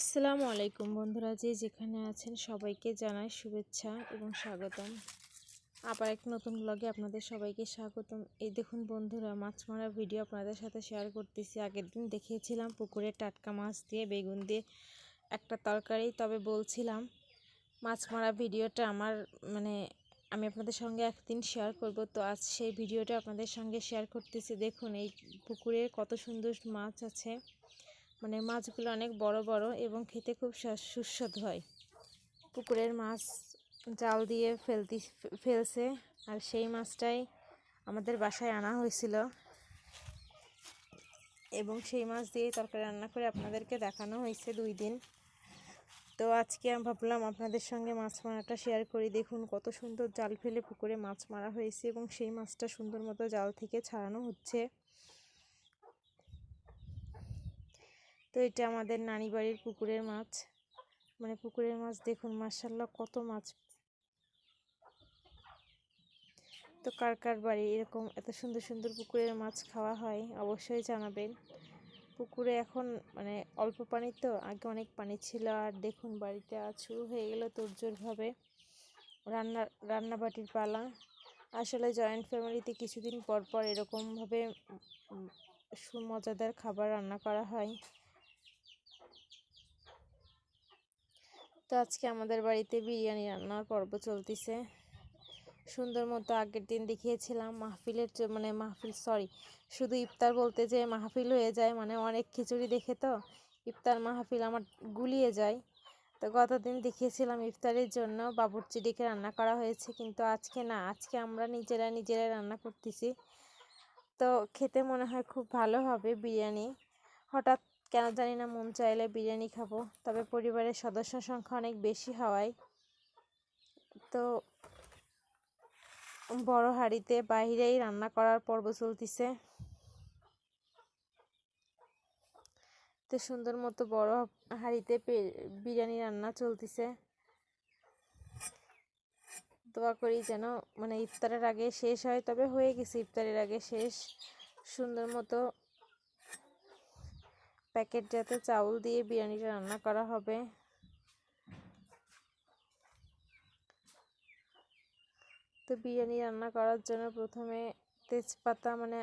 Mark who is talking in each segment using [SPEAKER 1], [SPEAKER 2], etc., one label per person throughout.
[SPEAKER 1] আসসালামু আলাইকুম বন্ধুরা, যে যেখানে আছেন সবাইকে জানাই শুভেচ্ছা এবং স্বাগতম। আবার এক নতুন ব্লগে আপনাদের সবাইকে স্বাগতম। এই দেখুন বন্ধুরা মাছ মারা ভিডিও আপনাদের সাথে শেয়ার করতেছি। আগের দিন দেখিয়েছিলাম পুকুরে টাটকা মাছ দিয়ে, বেগুন দিয়ে একটা তরকারি। তবে বলছিলাম মাছ মারা ভিডিওটা আমার মানে আমি আপনাদের সঙ্গে একদিন শেয়ার করব। তো আজ সেই ভিডিওটা আপনাদের সঙ্গে শেয়ার করতেছি। দেখুন এই পুকুরে কত সুন্দর মাছ আছে। মানে মাছগুলো অনেক বড় বড় এবং খেতে খুব সুস্বাদু হয়। পুকুরের মাছ জাল দিয়ে ফেলতি, ফেলছে আর সেই মাছটাই আমাদের বাসায় আনা হয়েছিল। এবং সেই মাছ দিয়ে তরকারি রান্না করে আপনাদেরকে দেখানো হয়েছে দুই দিন। তো আজকে আমি ভাবলাম আপনাদের সঙ্গে মাছ মারাটা শেয়ার করি। দেখুন কত সুন্দর জাল ফেলে পুকুরে মাছ মারা হয়েছে এবং সেই মাছটা সুন্দর মতো জাল থেকে ছাড়ানো হচ্ছে। তো এটা আমাদের নানি বাড়ির পুকুরের মাছ। মানে পুকুরের মাছ দেখুন মার্শাল্লাহ কত মাছ। তো কার কার বাড়ি এরকম এত সুন্দর সুন্দর পুকুরের মাছ খাওয়া হয় অবশ্যই জানাবেন। পুকুরে এখন মানে অল্প পানি তো, আগে অনেক পানি ছিল আর দেখুন বাড়িতে শুরু হয়ে গেল তোরজোরভাবে রান্না, রান্নাবাটির পালা। আসলে জয়েন্ট ফ্যামিলিতে কিছুদিন পর পর এরকমভাবে সুমজাদার খাবার রান্না করা হয়। তো আজকে আমাদের বাড়িতে বিরিয়ানি রান্নার পর্ব চলতেছে। সুন্দর মতো আগের দিন দেখিয়েছিলাম মাহফিলের মানে মাহফিল সরি শুধু ইফতার বলতে যে মাহফিল হয়ে যায় মানে অনেক খিচুড়ি দেখে তো ইফতার মাহফিল আমার গুলিয়ে যায়। তো গতদিন দেখিয়েছিলাম ইফতারের জন্য বাবুরচি ডেকে রান্না করা হয়েছে কিন্তু আজকে না, আজকে আমরা নিজেরা নিজেরাই রান্না করতেছি। তো খেতে মনে হয় খুব ভালো হবে বিরিয়ানি। হঠাৎ কেন জানি না, মন চাইলে বিরিয়ানি খাব। তবে পরিবারের সদস্য সংখ্যা অনেক বেশি হওয়ায়। তো বড় হাঁড়িতে বাইরেই রান্না করার পর্ব চলতেছে। তো সুন্দর মতো বড় হাঁড়িতে বিরিয়ানি রান্না চলতেছে। দোয়া করি যেন মানে ইফতারের আগে শেষ হয়, তবে হয়ে গেছে ইফতারের আগে শেষ। সুন্দর মতো প্যাকেট যাতে চাউল দিয়ে বিরিয়ানিটা রান্না করা হবে। তো বিরিয়ানি রান্না করার জন্য প্রথমে তেজপাতা মানে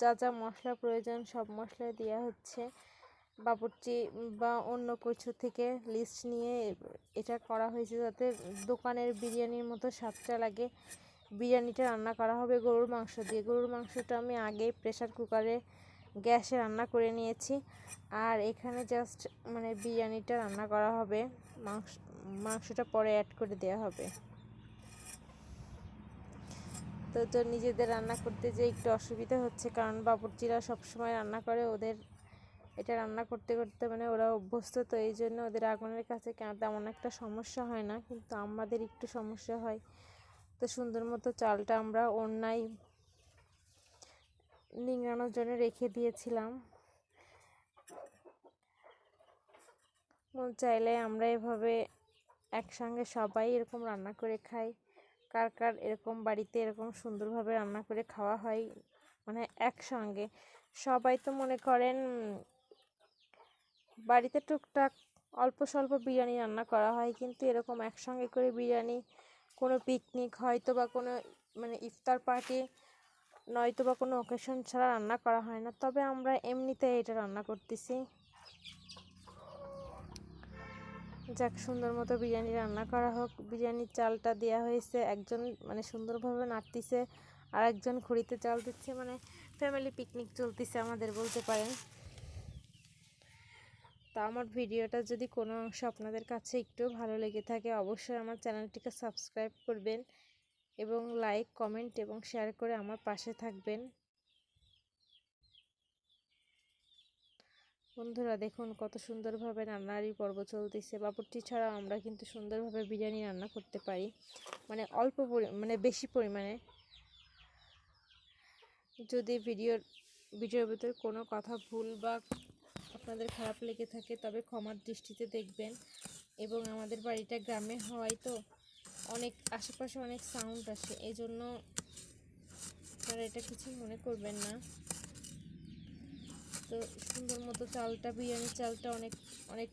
[SPEAKER 1] যা যা মশলা প্রয়োজন সব মশলা দেওয়া হচ্ছে। বাবুর্চি বা অন্য কিছু থেকে লিস্ট নিয়ে এটা করা হয়েছে যাতে দোকানের বিরিয়ানির মতো স্বাদটা লাগে। বিরিয়ানিটা রান্না করা হবে গরুর মাংস দিয়ে। গরুর মাংসটা আমি আগে প্রেশার কুকারে গ্যাসে রান্না করে নিয়েছি। আর এখানে জাস্ট মানে বিরিয়ানিটা রান্না করা হবে। মাংস মাংসটা পরে অ্যাড করে দেওয়া হবে। তো তো নিজেদের রান্না করতে যে একটু অসুবিধা হচ্ছে, কারণ বাবুর্চিরা সবসময় রান্না করে, ওদের এটা রান্না করতে করতে মানে ওরা অভ্যস্ত, তো এই জন্য ওদের আগুনের কাছে কেন তেমন একটা সমস্যা হয় না। কিন্তু আমাদের একটু সমস্যা হয়। তো সুন্দর মতো চালটা আমরা অন্যায় নিংড়ানোর জন্য রেখে দিয়েছিলাম। চাইলে আমরা এভাবে একসঙ্গে সবাই এরকম রান্না করে খাই। কার কার এরকম বাড়িতে এরকম সুন্দরভাবে রান্না করে খাওয়া হয় মানে একসঙ্গে। সবাই তো মনে করেন, বাড়িতে টুকটাক অল্প স্বল্প বিরিয়ানি রান্না করা হয়, কিন্তু এরকম একসঙ্গে করে বিরিয়ানি, কোনো পিকনিক হয়তো বা কোনো মানে ইফতার পার্টি নয়তো বা কোনো অকেশন ছাড়া রান্না করা হয় না। তবে আমরা এমনিতে এটা রান্না করতেছি। যাক, সুন্দর মতো বিরিয়ানি রান্না করা হোক। বিরিয়ানির চালটা দেওয়া হয়েছে, একজন মানে সুন্দরভাবে নাড়তিছে আর একজন খুঁড়িতে চাল দিচ্ছে। মানে ফ্যামিলি পিকনিক চলতেছে আমাদের বলতে পারেন। তা আমার ভিডিওটা যদি কোনো অংশ আপনাদের কাছে একটু ভালো লেগে থাকে, অবশ্যই আমার চ্যানেলটিকে সাবস্ক্রাইব করবেন। এবং লাইক কমেন্ট এবং শেয়ার করে আমার পাশে থাকবেন। বন্ধুরা দেখুন কত সুন্দরভাবে রান্নারই পর্ব চলতেছে। বাপুরটি ছাড়া আমরা কিন্তু সুন্দরভাবে বিরিয়ানি রান্না করতে পারি। মানে অল্প মানে বেশি পরিমাণে। যদি ভিডিওর ভিডিওর ভিতরে কোনো কথা, ভুল বা আপনাদের খারাপ লেগে থাকে, তবে ক্ষমার দৃষ্টিতে দেখবেন। এবং আমাদের বাড়িটা গ্রামে হওয়ায় তো। অনেক আশেপাশে অনেক সাউন্ড আসে এই জন্য আপনারা এটা কিছু মনে করবেন না। তো সুন্দর মতো চালটা বিরিয়ানির চালটা অনেক অনেক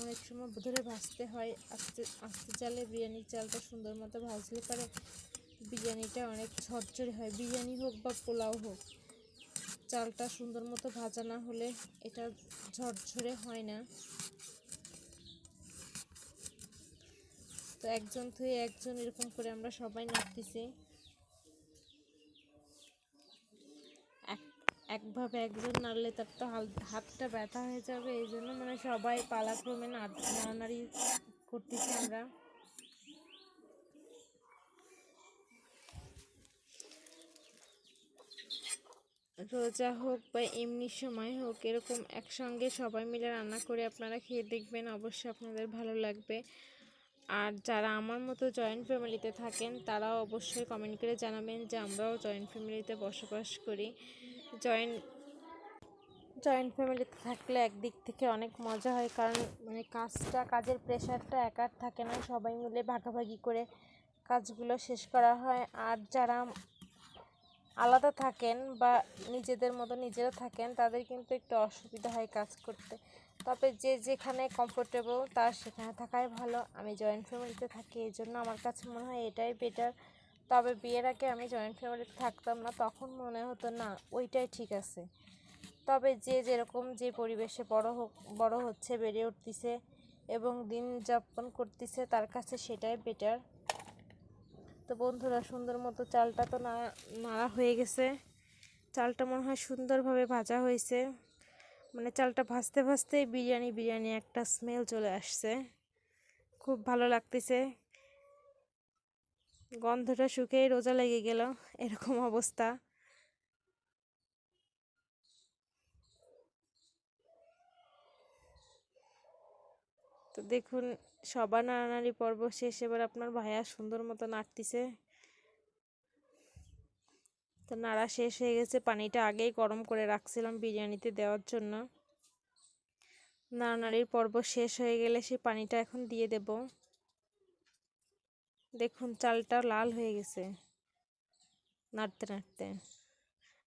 [SPEAKER 1] অনেক সময় ধরে ভাজতে হয়। আস্তে আস্তে চালে বিরিয়ানির চালটা সুন্দর মতো ভাজলে পরে বিরিয়ানিটা অনেক ঝরঝরে হয়। বিরিয়ানি হোক বা পোলাও হোক, চালটা সুন্দর মতো ভাজা না হলে এটা ঝরঝরে হয় না। তো একজন থেকে একজন এরকম করে আমরা সবাই নাড়তেছি এক, একভাবে একজন নাড়লে তার তো হাতটা ব্যথা হয়ে যাবে, এই জন্য মানে সবাই পালাক্রমে নাড়- নাড়ানাড়ি করতেছি আমরা। রোজা হোক বা এমনি সময় হোক, এরকম একসঙ্গে সবাই মিলে রান্না করে আপনারা খেয়ে দেখবেন, অবশ্যই আপনাদের ভালো লাগবে। আর যারা আমার মতো জয়েন্ট ফ্যামিলিতে থাকেন, তারাও অবশ্যই কমেন্ট করে জানাবেন যে আমরাও জয়েন্ট ফ্যামিলিতে বসবাস করি। জয়েন্ট জয়েন্ট ফ্যামিলিতে থাকলে একদিক থেকে অনেক মজা হয় কারণ মানে কাজটা, কাজের প্রেশারটা একার থাকে না। সবাই মিলে ভাগাভাগি করে কাজগুলো শেষ করা হয়। আর যারা আলাদা থাকেন বা নিজেদের মতো নিজেরা থাকেন, তাদের কিন্তু একটু অসুবিধা হয় কাজ করতে। তবে যে যেখানে কমফোর্টেবল তার সেখানে থাকাই ভালো। আমি জয়েন্ট ফ্যামিলিতে থাকি, এই জন্য আমার কাছে মনে হয় এটাই বেটার তবে বিয়ের আগে আমি জয়েন্ট ফ্যামিলিতে থাকতাম না, তখন মনে হতো, না, ওইটাই ঠিক আছে। তবে যে যেরকম যে পরিবেশে বড় হোক, বড় হচ্ছে, বেড়ে উঠতেছে এবং দিন যাপন করতেছে, তার কাছে সেটাই বেটার তো বন্ধুরা, সুন্দর মতো চালটা তো নাড়া হয়ে গেছে। চালটা মনে হয় সুন্দরভাবে ভাজা হয়েছে। মানে চালটা ভাজতে ভাজতে বিরিয়ানি বিরিয়ানি একটা স্মেল চলে আসছে। খুব ভালো লাগতেছে। গন্ধটা শুকেই রোজা লেগে গেল, এরকম অবস্থা। তো দেখুন সবার নাড়ানাড়ি পর্ব শেষ, এবার আপনার ভাইয়া সুন্দর মতো নাড়তিছে তো নাড়া শেষ হয়ে গেছে, পানিটা আগেই গরম করে রাখছিলাম বিরিয়ানিতে দেওয়ার জন্য। নাড়ানাড়ির পর্ব শেষ হয়ে গেলে সেই পানিটা এখন দিয়ে দেব। দেখুন, চালটা লাল হয়ে গেছে, নাড়তে নাড়তে।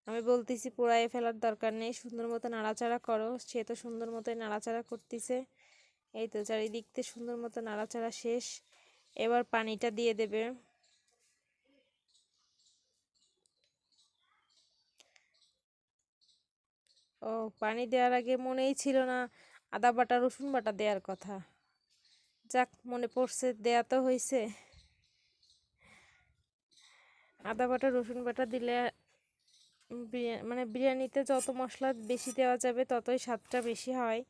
[SPEAKER 1] আমি বলতেছি পোড়াইয়ে ফেলার দরকার নেই, সুন্দর মতো নাড়াচাড়া করো। সে তো সুন্দর মতোই নাড়াচাড়া করতেছে। এই তো চারিদিক থেকে সুন্দর মতো নাড়াচাড়া শেষ। এবার পানিটা দিয়ে দেবে। ও, পানি দেওয়ার আগে মনেই ছিল না আদা বাটা, রসুন বাটা দেওয়ার কথা। যাক, মনে পড়ছে, দেয়া তো হয়েছে আদা বাটা, রসুন বাটা দিলে মানে বিরিয়ানিতে যত মশলা বেশি দেওয়া যাবে, ততই স্বাদটা বেশি হয়।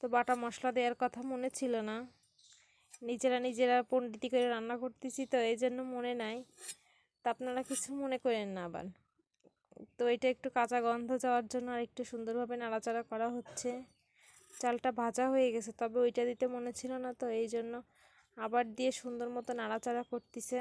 [SPEAKER 1] তো বাটা মশলা দেওয়ার কথা মনে ছিল না। নিজেরা নিজেরা পণ্ডিতি করে রান্না করতেছি তো এই জন্য মনে নাই। তা আপনারা কিছু মনে করেন না আবার। তো এটা একটু কাঁচা গন্ধ যাওয়ার জন্য আর একটু সুন্দরভাবে নাড়াচাড়া করা হচ্ছে। চালটা ভাজা হয়ে গেছে, তবে ওইটা দিতে মনে ছিল না তো এই জন্য আবার দিয়ে সুন্দর মতো নাড়াচাড়া করতেছে।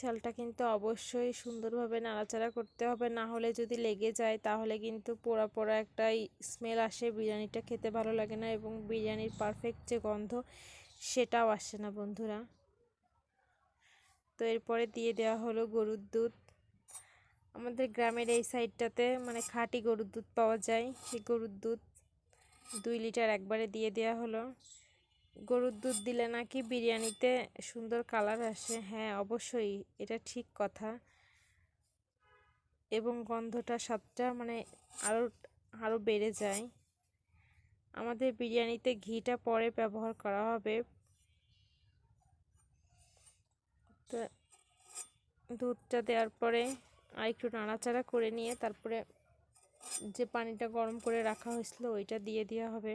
[SPEAKER 1] চালটা কিন্তু অবশ্যই সুন্দরভাবে নাড়াচাড়া করতে হবে। না হলে যদি লেগে যায়, তাহলে কিন্তু পোড়া পোড়া একটা স্মেল আসে। বিরিয়ানিটা খেতে ভালো লাগে না এবং বিরিয়ানির পারফেক্ট যে গন্ধ, সেটাও আসে না বন্ধুরা। তো এরপরে দিয়ে দেওয়া হলো গরুর দুধ। আমাদের গ্রামের এই সাইডটাতে মানে খাঁটি গরুর দুধ পাওয়া যায়। সেই গরুর দুধ দুই লিটার একবারে দিয়ে দেওয়া হলো। গরুর দুধ দিলে নাকি বিরিয়ানিতে সুন্দর কালার আসে? হ্যাঁ অবশ্যই। এটা ঠিক কথা। এবং গন্ধটা স্বাদটা মানে আরও আরও বেড়ে যায়। আমাদের বিরিয়ানিতে ঘিটা পরে ব্যবহার করা হবে। তো দুধটা দেওয়ার পরে আর একটু নাড়াচাড়া করে নিয়ে তারপরে যে পানিটা গরম করে রাখা হয়েছিল ওইটা দিয়ে দেওয়া হবে।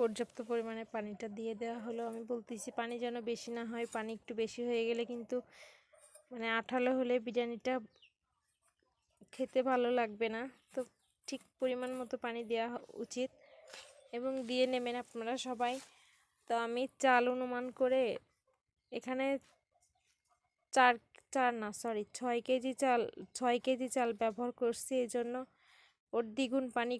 [SPEAKER 1] পর্যাপ্ত পরিমাণে পানিটা দিয়ে দেওয়া হলো। আমি বলতেছি পানি যেন বেশি না হয়, পানি একটু বেশি হয়ে গেলে কিন্তু মানে আঠালো হলে বিরিয়ানিটা খেতে ভালো লাগবে না। তো ঠিক পরিমাণ মতো পানি দেওয়া উচিত এবং দিয়ে নেবেন আপনারা সবাই। তো আমি চাল অনুমান করে এখানে চার চার না সরি ছয় কেজি চাল, ছয় কেজি চাল ব্যবহার করছি। এই জন্য ওর দ্বিগুণ পানি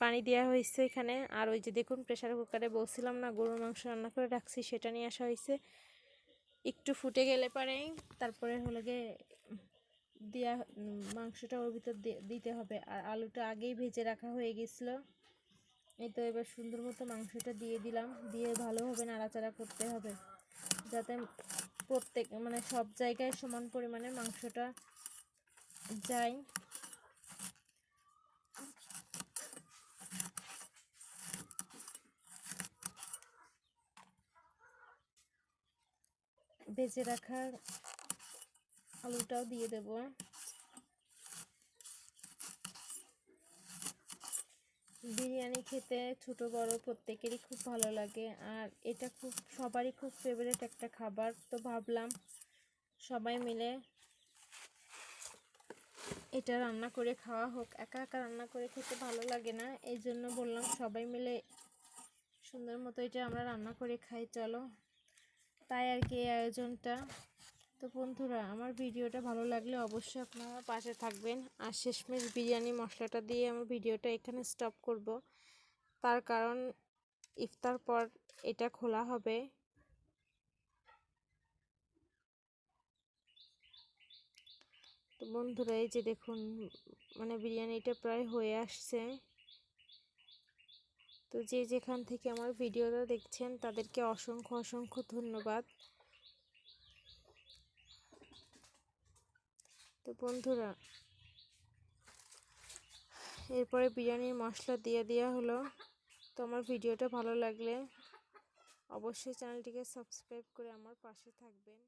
[SPEAKER 1] পানি দেওয়া হয়েছে এখানে। আর ওই যে দেখুন প্রেশার কুকারে বলছিলাম না, গরুর মাংস রান্না করে রাখছি, সেটা নিয়ে আসা হয়েছে। একটু ফুটে গেলে পরে, তারপরে হলো গিয়ে দেওয়া মাংসটা ওর ভিতর দিতে হবে। আর আলুটা আগেই ভেজে রাখা হয়ে গেছিল। এই তো এবার সুন্দর মতো মাংসটা দিয়ে দিলাম। দিয়ে ভালোভাবে নাড়াচাড়া করতে হবে, যাতে প্রত্যেক মানে সব জায়গায় সমান পরিমাণে মাংসটা যায়। ভেজে রাখা আলুটাও দিয়ে দেব। বিরিয়ানি খেতে ছোট, বড় প্রত্যেকেরই খুব ভালো লাগে আর এটা খুব, সবারই খুব ফেভারিট একটা খাবার। তো ভাবলাম সবাই মিলে এটা রান্না করে খাওয়া হোক। একা একা রান্না করে খেতে ভালো লাগে না, এই জন্য বললাম সবাই মিলে সুন্দর মতো এটা আমরা রান্না করে খাই। চলো তাই আর কি এই আয়োজনটা। তো বন্ধুরা, আমার ভিডিওটা ভালো লাগলে অবশ্যই আপনারা পাশে থাকবেন। আর শেষমেশ বিরিয়ানি মশলাটা দিয়ে আমার ভিডিওটা এখানে স্টপ করব। তার কারণ ইফতার পর এটা খোলা হবে। তো বন্ধুরা, এই যে দেখুন মানে বিরিয়ানিটা প্রায় হয়ে আসছে। তো যে যেখান থেকে আমার ভিডিওটা দেখছেন, তাদেরকে অসংখ্য অসংখ্য ধন্যবাদ। তো বন্ধুরা, এরপরে বিরিয়ানির মশলা দিয়ে দেওয়া হলো। তো আমার ভিডিওটা ভালো লাগলে অবশ্যই চ্যানেলটিকে সাবস্ক্রাইব করে আমার পাশে থাকবেন।